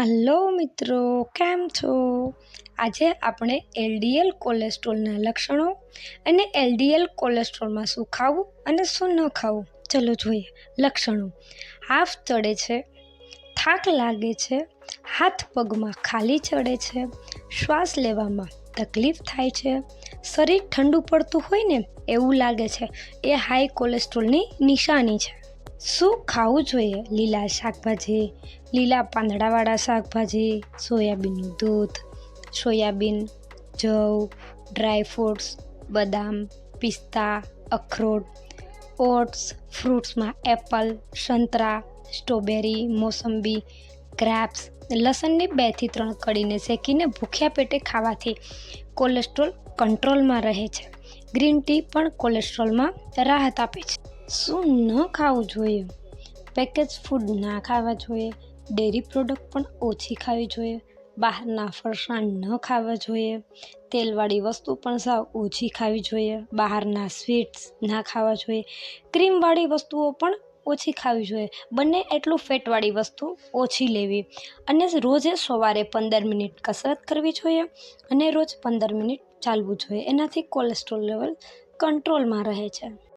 Hello મિત્રો, કેમ છો? આજે આપણે એલડીએલ કોલેસ્ટ્રોલના લક્ષણો અને એલડીએલ કોલેસ્ટ્રોલમાં શું ખાવું અને શું ન ખાવું, ચલો જોઈએ લક્ષણો. હાફ ચડે છે, થાક લાગે છે, હાથ પગમાં ખાલી ચડે છે, શ્વાસ લેવામાં તકલીફ થાય છે, શરીર ઠંડુ પડતું હોય ને એવું લાગે છે, એ હાઈ કોલેસ્ટ્રોલની નિશાની છે. શું ખાવું જોઈએ? લીલા શાકભાજી, લીલા પાંદડાવાળા શાકભાજી, સોયાબીનનું દૂધ, સોયાબીન, જવ, ડ્રાય ફ્રૂટ્સ, બદામ, પિસ્તા, અખરોટ, ઓટ્સ, ફ્રૂટ્સમાં એપલ, સંતરા, સ્ટ્રોબેરી, મોસંબી, ગ્રેપ્સ, લસણની બેથી ત્રણ કળીને શેકીને ભૂખ્યા પેટે ખાવાથી કોલેસ્ટ્રોલ કંટ્રોલમાં રહે છે. ગ્રીન ટી પણ કોલેસ્ટ્રોલમાં રાહત આપે છે. શું ન ખાવું જોઈએ? પેકેજ ફૂડ ના ખાવા જોઈએ ડેરી પ્રોડક્ટ પણ ઓછી ખાવી જોઈએ, બહારના ફરસાણ ન ખાવા જોઈએ, તેલવાળી વસ્તુ પણ સાવ ઓછી ખાવી જોઈએ, બહારના સ્વીટ્સ ના ખાવા જોઈએ ક્રીમવાળી વસ્તુઓ પણ ઓછી ખાવી જોઈએ, બંને એટલું ફેટવાળી વસ્તુ ઓછી લેવી. અને રોજે સવારે પંદર મિનિટ કસરત કરવી જોઈએ અને રોજ પંદર મિનિટ ચાલવું જોઈએ, એનાથી કોલેસ્ટ્રોલ લેવલ કંટ્રોલમાં રહે છે.